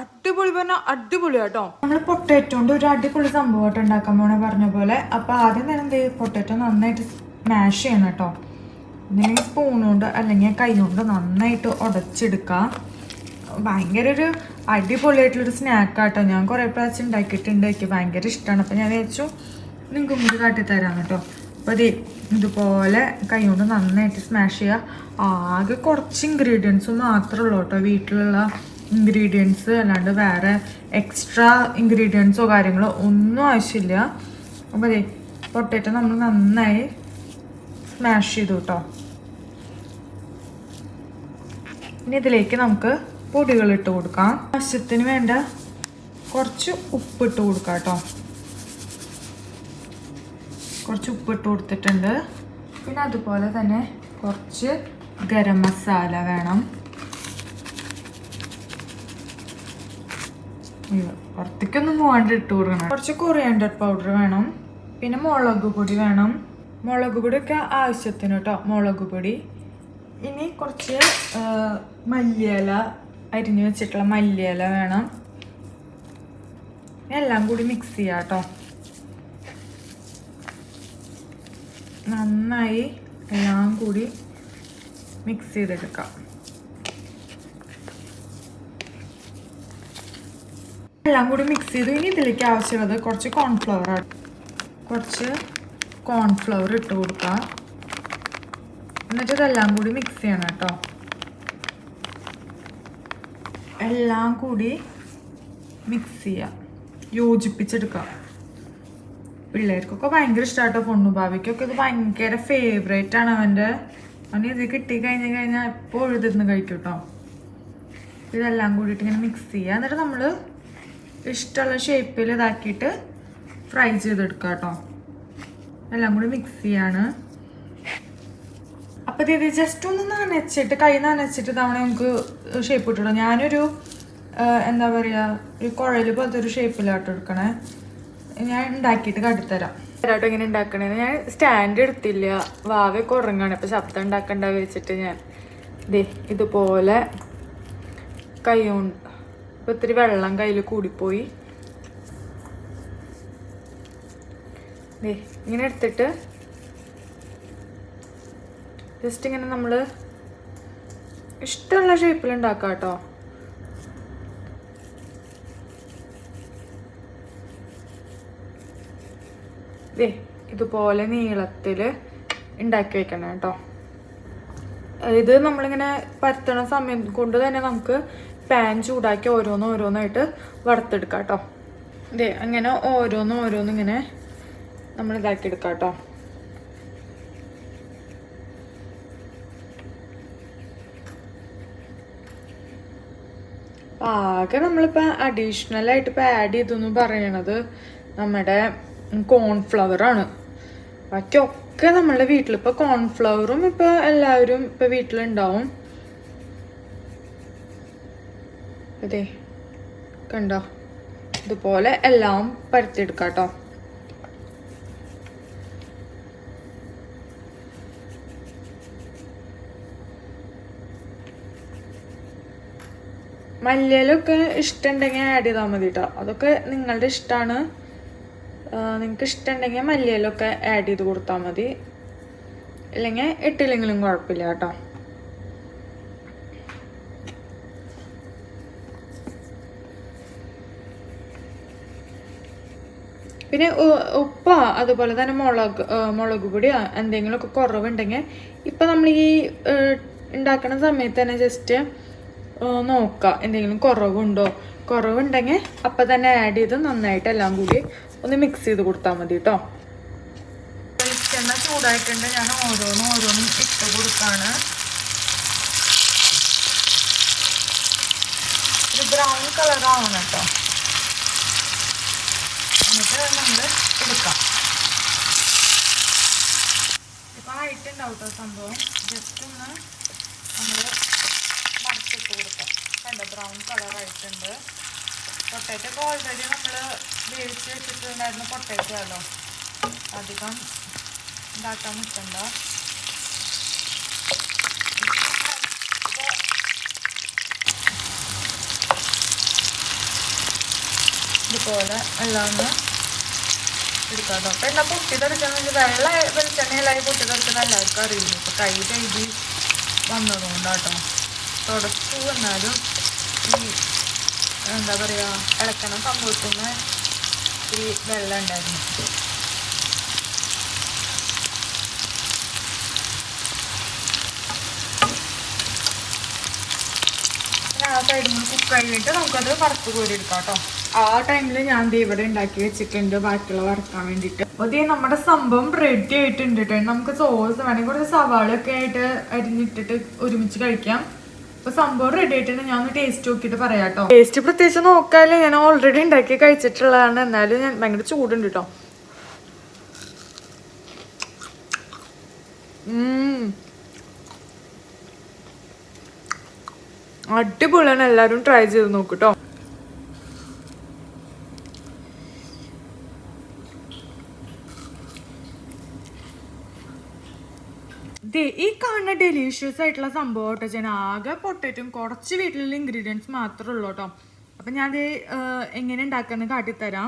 അടിപൊളി പറഞ്ഞാൽ അടിപൊളി കേട്ടോ. നമ്മൾ പൊട്ടേറ്റോ കൊണ്ട് ഒരു അടിപൊളി സംഭവമായിട്ട് ഉണ്ടാക്കാൻ പോണേ പറഞ്ഞ പോലെ. അപ്പോൾ ആദ്യം തന്നെ എന്ത് പൊട്ടേറ്റോ നന്നായിട്ട് സ്മാഷ് ചെയ്യണം കേട്ടോ. എന്തെങ്കിലും സ്പൂൺ കൊണ്ട് അല്ലെങ്കിൽ കൈ കൊണ്ട് നന്നായിട്ട് ഉടച്ചെടുക്കാം ഭയങ്കര ഒരു അടിപൊളിയായിട്ടുള്ളൊരു സ്നാക്കാട്ടോ ഞാൻ കുറേ പ്രാവശ്യം ഉണ്ടാക്കിയിട്ടുണ്ട്. എനിക്ക് ഭയങ്കര ഇഷ്ടമാണ് അപ്പോൾ ഞാൻ വിചാരിച്ചു നിങ്ങൾക്ക് മുദകാട്ടി തരാം കേട്ടോ. അപ്പോൾ അതെ ഇതുപോലെ കൈ കൊണ്ട് നന്നായിട്ട് സ്മാഷ് ചെയ്യുക. ആകെ കുറച്ച് ഇൻഗ്രീഡിയൻസ് മാത്രമേ ഉള്ളൂ കേട്ടോ വീട്ടിലുള്ള ഇൻഗ്രീഡിയൻസ് അല്ലാണ്ട് വേറെ എക്സ്ട്രാ ഇൻഗ്രീഡിയൻസോ കാര്യങ്ങളോ ഒന്നും ആവശ്യമില്ല. അപ്പോൾ അതെ പൊട്ടേറ്റോ നമ്മൾ നന്നായി സ്മാഷ് ചെയ്തു കേട്ടോ ഇനി ഇതിലേക്ക് നമുക്ക് പൊടികൾ ഇട്ട് കൊടുക്കാം. ആവശ്യത്തിന് വേണ്ട കുറച്ച് ഉപ്പ് ഇട്ട് കൊടുക്കാം കേട്ടോ കുറച്ച് ഉപ്പ് ഇട്ട് കൊടുത്തിട്ടുണ്ട്. പിന്നെ അതുപോലെ തന്നെ കുറച്ച് ഗരം മസാല വേണം. പുറത്തേക്കൊന്നും പോകാണ്ട് ഇട്ട് കൊടുക്കണം. കുറച്ച് കൊറിയാണ്ടർ പൗഡർ വേണം. പിന്നെ മുളക് പൊടി വേണം. മുളക് പൊടിയൊക്കെ ആവശ്യത്തിന് കേട്ടോ മുളക് പൊടി. ഇനി കുറച്ച് മല്ലിയില അരിഞ്ഞു വെച്ചിട്ടുള്ള മല്ലിയില വേണം. എല്ലാം കൂടി മിക്സ് ചെയ്യാം കേട്ടോ നന്നായി എല്ലാം കൂടി മിക്സ് ചെയ്തെടുക്കാം. എല്ലാം കൂടി മിക്സ് ചെയ്തു ഇനി ഇതിലേക്ക് ആവശ്യമുള്ളത് കുറച്ച് കോൺഫ്ലവർ ആണ്. കുറച്ച് കോൺഫ്ലവർ ഇട്ട് കൊടുക്കാം. എന്നിട്ട് ഇതെല്ലാം കൂടി മിക്സ് ചെയ്യണം കേട്ടോ. എല്ലാം കൂടി മിക്സ് ചെയ്യാം. യോജിപ്പിച്ചെടുക്കാം. പിള്ളേർക്കൊക്കെ ഭയങ്കര ഇഷ്ടമായിട്ടോ പൊണ്ണു ഭാവിക്കൊക്കെ. ഇത് ഭയങ്കര ഫേവറേറ്റ് ആണ് അവന്റെ. അവന് ഇത് കിട്ടി കഴിഞ്ഞ് കഴിഞ്ഞാൽ എപ്പോഴും ഇതിരുന്ന് കഴിക്കും കേട്ടോ. ഇതെല്ലാം കൂടിയിട്ട് ഇങ്ങനെ മിക്സ് ചെയ്യുക എന്നിട്ട് നമ്മൾ ഇഷ്ടമുള്ള ഷേപ്പിൽ ഇതാക്കിയിട്ട് ഫ്രൈ ചെയ്തെടുക്കുക കേട്ടോ. എല്ലാം കൂടി മിക്സ് ചെയ്യാണ്. അപ്പോൾ ഇത് ജസ്റ്റ് ഒന്ന് നനച്ചിട്ട് കൈ നനച്ചിട്ട് തവണ നമുക്ക് ഷേപ്പ് ഇട്ടിടും ഞാനൊരു എന്താ പറയുക ഒരു കുഴൽ പോലത്തെ ഒരു ഷേപ്പിലാട്ടോ എടുക്കണേ. ഞാൻ ഉണ്ടാക്കിയിട്ട് കാട്ടിത്തരാം. തരാട്ടോ ഇങ്ങനെ ഉണ്ടാക്കണേന്ന് ഞാൻ സ്റ്റാൻഡ് എടുത്തില്ല. വാവയൊക്കെ ഉറങ്ങാണ് ഇപ്പം ശബ്ദം ഉണ്ടാക്കണ്ട വെച്ചിട്ട് ഞാൻ ദേ ഇതുപോലെ കൈ കൊണ്ട് ഇപ്പം ഇത്തിരി വെള്ളം കയ്യിൽ കൂടിപ്പോയി. ഇങ്ങനെ എടുത്തിട്ട് ജസ്റ്റ് ഇങ്ങനെ നമ്മൾ ഇഷ്ടമുള്ള ഷേപ്പിൽ ഉണ്ടാക്കാം കേട്ടോ ദേ ഇതുപോലെ നീളത്തിൽ ഉണ്ടാക്കി വെക്കണം കേട്ടോ ഇത് നമ്മളിങ്ങനെ പരത്തണ സമയം കൊണ്ട് തന്നെ നമുക്ക് പാൻ ചൂടാക്കി ഓരോന്ന് ഓരോന്നായിട്ട് വറുത്തെടുക്കാം കേട്ടോ. ദേ അങ്ങനെ ഓരോന്ന് ഓരോന്ന് ഇങ്ങനെ നമ്മൾ ഇതാക്കി എടുക്കാം കേട്ടോ. ആകെ നമ്മളിപ്പോൾ അഡീഷണൽ ആയിട്ട് ഇപ്പോൾ ആഡ് ചെയ്തെന്ന് പറയണത് നമ്മുടെ കോൺഫ്ലവർ ആണ്. ബാക്കിയൊക്കെ നമ്മളുടെ വീട്ടിൽ ഇപ്പോൾ കോൺഫ്ലവറും ഇപ്പോൾ എല്ലാവരും ഇപ്പോൾ വീട്ടിലുണ്ടാവും. അതെ. കണ്ടോ? ഇതുപോലെ എല്ലാം പരത്തിയെടുക്കാം കേട്ടോ. മല്ലിയിലൊക്കെ ഇഷ്ടമുണ്ടെങ്കിൽ ആഡ് ചെയ്താൽ മതി കേട്ടോ. അതൊക്കെ നിങ്ങളുടെ ഇഷ്ടമാണ്. നിങ്ങൾക്ക് ഇഷ്ടമുണ്ടെങ്കിൽ മല്ലിയിലൊക്കെ ആഡ് ചെയ്ത് കൊടുത്താൽ മതി. ഇല്ലെങ്കിൽ ഇട്ടില്ലെങ്കിലും കുഴപ്പമില്ല കേട്ടോ. പിന്നെ ഉപ്പ അതുപോലെ തന്നെ മുളക് മുളക് പൊടിയോ എന്തെങ്കിലുമൊക്കെ കുറവുണ്ടെങ്കിൽ ഇപ്പം നമ്മൾ ഈ ഉണ്ടാക്കുന്ന സമയത്ത് തന്നെ ജസ്റ്റ് നോക്കുക എന്തെങ്കിലും കുറവുണ്ടോ. കുറവുണ്ടെങ്കിൽ അപ്പം തന്നെ ആഡ് ചെയ്ത് നന്നായിട്ട് എല്ലാം കൂടി ഒന്ന് മിക്സ് ചെയ്ത് കൊടുത്താൽ മതി കേട്ടോ വെളിച്ചെണ്ണ ചൂടായിട്ടുണ്ട്. ഞാൻ ഓരോന്നും ഓരോന്നും ഇട്ട് കൊടുക്കാണ്. ഒരു ബ്രൗൺ കളറാവണം കേട്ടോ എന്നിട്ട് നമ്മൾ എടുക്കാം. ഇപ്പം ആയിട്ടുണ്ടാവും കേട്ടോ സംഭവം. ജസ്റ്റ് ഒന്ന് നമ്മൾ മറച്ചിട്ട് കൊടുക്കാം. കണ്ടോ? ബ്രൗൺ കളറായിട്ടുണ്ട് പൊട്ടേറ്റോ ഒക്കെ ഓൾറെഡി നമ്മൾ വേവിച്ച് വെച്ചിട്ടുണ്ടായിരുന്ന പൊട്ടേറ്റോ ആണല്ലോ. അധികം ഉണ്ടാക്കാൻ നിൽക്കണ്ട ഇതുപോലെ എല്ലാം ഒന്ന് എടുക്കാം കേട്ടോ അപ്പം എന്താ പൊട്ടി തെറിക്കുന്ന വെള്ള വെളിച്ചെണ്ണയിലായി പൊട്ടി തെറിക്കുന്ന എല്ലാവർക്കും അറിയില്ല ഇപ്പം കൈ കഴുകി വന്നതുകൊണ്ടാട്ടോ. തുടച്ചു വന്നാലും ഈ എന്താ പറയുക ഇളക്കണം സംഭവത്തിന് ഈ വെള്ളം ഉണ്ടായിരുന്നു. ആ സൈഡിൽ നിന്ന് കുക്ക് കഴിഞ്ഞിട്ട് നമുക്കത് വറുത്ത് കോരി എടുക്കാം കേട്ടോ. ആ ടൈമിൽ ഞാൻ ഇവിടെ ഉണ്ടാക്കി വെച്ചിട്ടുണ്ട് ബാക്കിയുള്ള വറുക്കാൻ വേണ്ടിയിട്ട്. അപ്പോൾ നമ്മുടെ സംഭവം റെഡി ആയിട്ടുണ്ട് കേട്ടോ നമുക്ക് സോസ് വേണമെങ്കിൽ കുറച്ച് സവാളയൊക്കെ ആയിട്ട് അരിഞ്ഞിട്ടിട്ട് ഒരുമിച്ച് കഴിക്കാം. അപ്പൊ സംഭവം റെഡി ആയിട്ടുണ്ട്. ഞാൻ ഒന്ന് ടേസ്റ്റ് നോക്കിയിട്ട് പറയാം കേട്ടോ ടേസ്റ്റ് പ്രത്യേകിച്ച് നോക്കാല്ലേ ഞാൻ ഓൾറെഡി ഉണ്ടാക്കി കഴിച്ചിട്ടുള്ളതാണ്. എന്നാലും ഞാൻ ഭയങ്കര ചൂടുണ്ട് കേട്ടോ അടിപൊളിയാണ്. എല്ലാവരും ട്രൈ ചെയ്ത് നോക്കൂട്ടോ ഈ കാണുന്ന ഡെലീഷ്യസ് ആയിട്ടുള്ള സംഭവം കേട്ടോ ഞാൻ ആകെ പൊട്ടറ്റും കുറച്ച് വീട്ടിലുള്ള ഇൻഗ്രീഡിയൻസ് മാത്രമേ ഉള്ളൂ കേട്ടോ അപ്പം ഞാനത് എങ്ങനെ ഉണ്ടാക്കാന്ന് കാട്ടിത്തരാം.